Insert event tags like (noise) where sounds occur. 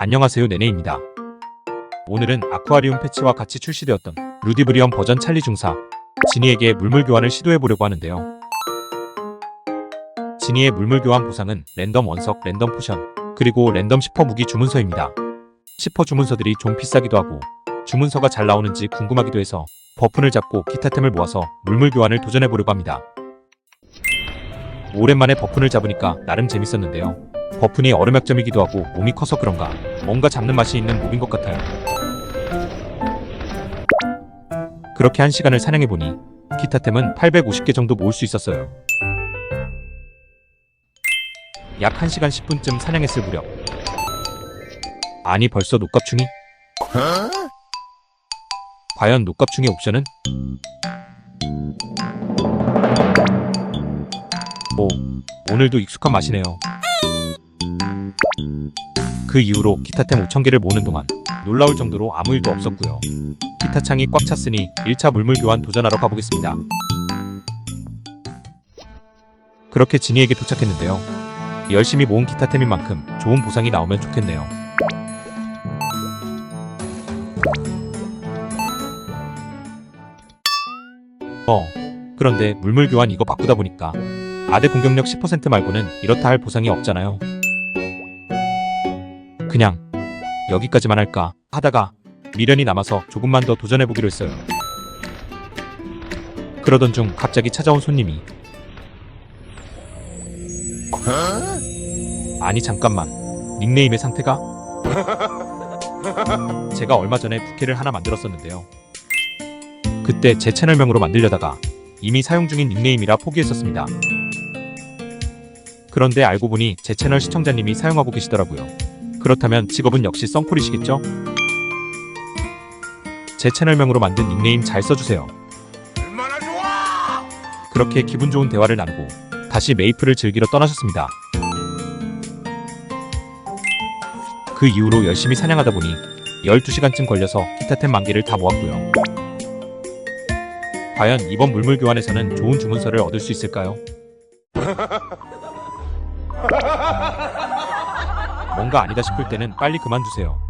안녕하세요 네네입니다. 오늘은 아쿠아리움 패치와 같이 출시되었던 루디브리엄 버전 찰리 중사 지니에게 물물 교환을 시도해 보려고 하는데요. 지니의 물물 교환 보상은 랜덤 원석, 랜덤 포션, 그리고 랜덤 10퍼 무기 주문서입니다. 10퍼 주문서들이 좀 비싸기도 하고 주문서가 잘 나오는지 궁금하기도 해서 버픈을 잡고 기타템을 모아서 물물 교환을 도전해 보려고 합니다. 오랜만에 버픈을 잡으니까 나름 재밌었는데요. 버픈이 얼음약점이기도 하고 몸이 커서 그런가 뭔가 잡는 맛이 있는 몹인 것 같아요. 그렇게 한 시간을 사냥해보니 기타템은 850개 정도 모을 수 있었어요. 약 1시간 10분쯤 사냥했을 무렵 아니 벌써 녹갑충이? 과연 녹갑충의 옵션은? 오, 오늘도 익숙한 맛이네요. 그 이후로 기타템 5,000개를 모으는 동안 놀라울 정도로 아무 일도 없었고요. 기타 창이 꽉 찼으니 1차 물물 교환 도전하러 가보겠습니다. 그렇게 지니에게 도착했는데요. 열심히 모은 기타템인 만큼 좋은 보상이 나오면 좋겠네요. 어, 그런데 물물 교환 이거 바꾸다 보니까 아대 공격력 10% 말고는 이렇다 할 보상이 없잖아요. 그냥 여기까지만 할까 하다가 미련이 남아서 조금만 더 도전해보기로 했어요. 그러던 중 갑자기 찾아온 손님이 아니 잠깐만 닉네임의 상태가 제가 얼마 전에 부캐를 하나 만들었었는데요. 그때 제 채널명으로 만들려다가 이미 사용 중인 닉네임이라 포기했었습니다. 그런데 알고 보니 제 채널 시청자님이 사용하고 계시더라고요. 그렇다면 직업은 역시 썬콜이시겠죠? 제 채널명으로 만든 닉네임 잘 써주세요. 그렇게 기분 좋은 대화를 나누고 다시 메이플을 즐기러 떠나셨습니다. 그 이후로 열심히 사냥하다 보니 12시간쯤 걸려서 기타템 만개를 다 모았고요. 과연 이번 물물 교환에서는 좋은 주문서를 얻을 수 있을까요? (laughs) 뭔가 아니다 싶을 때는 빨리 그만두세요.